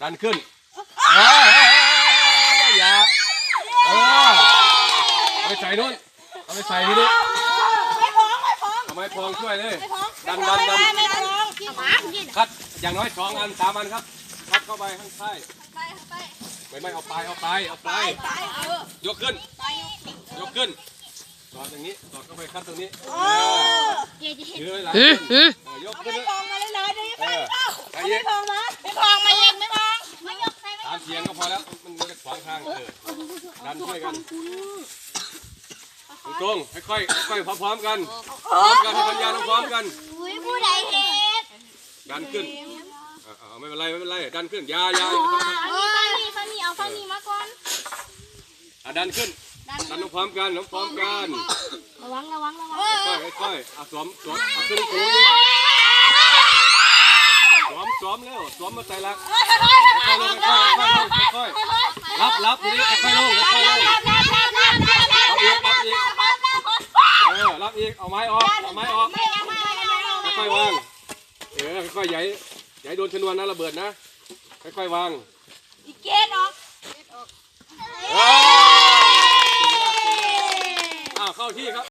ดันขึ้นเอ้ยอย่าเออเอาไปใส่นู่นเอาไปใส่ที่นี่ไม่พ้องไม่พ้องเอาไม้พองช่วยเลยไม่พ้องดันดันดันไม่พ้องหมากินคัดอย่างน้อยสองอันสามอันครับคัดเข้าไปข้างใต้ไปไปไม่ไม่เอาปลายเอาปลายเอาปไปลายไปเออยกขึ้น ไปยกขึ้นสอดอย่างนี้สอดเข้าไปคัดตรงนี้เออถือไว้หลังหืขึ้อนหือเออยกเอาขึ้นไม่เลยพ้องมาเลยเลยนี่เอไปอเอ้าไปเอาเย็ไม่นพ้อง ส่ไม่ตามเสียงก็พอแล้ว มันมันจะขวางทางเออดันช่วยกันตรงๆค่อยๆค่อยๆพร้อมๆกันพร้อมกันให้สัญญาณพร้อมกันอุ้ยผู้ใดเห็นดันขึ้นเอาเอาไม่เป็นไรไม่เป็นไรดันขึ้นอยาอยาฟังนี่ฟังนี่เอาฟังนี่มาก่อน อะดันขึ้นดันพร้อมกันพร้อมกันระวังระวังระวัง ค่อยๆค่อยๆอะสวมสวมเอาขึ้นสูงอีกส วมสวมเร็วสวมมาใส่ละค่อยๆลงค่อยๆค่อยๆค่อยๆรับรับทีนี้ค่อยๆลงค่อยๆลงรับอีกรับอีกเออรับอีกเอาไม้ออกเอาไม้ออกค่อยๆวางเออค่อยๆใหญ่ใหญ่โดนชนวนนะระเบิดนะค่อยๆวางอีกเกณฑ์ออกเอ้ยอ้าวเข้าที่ครับ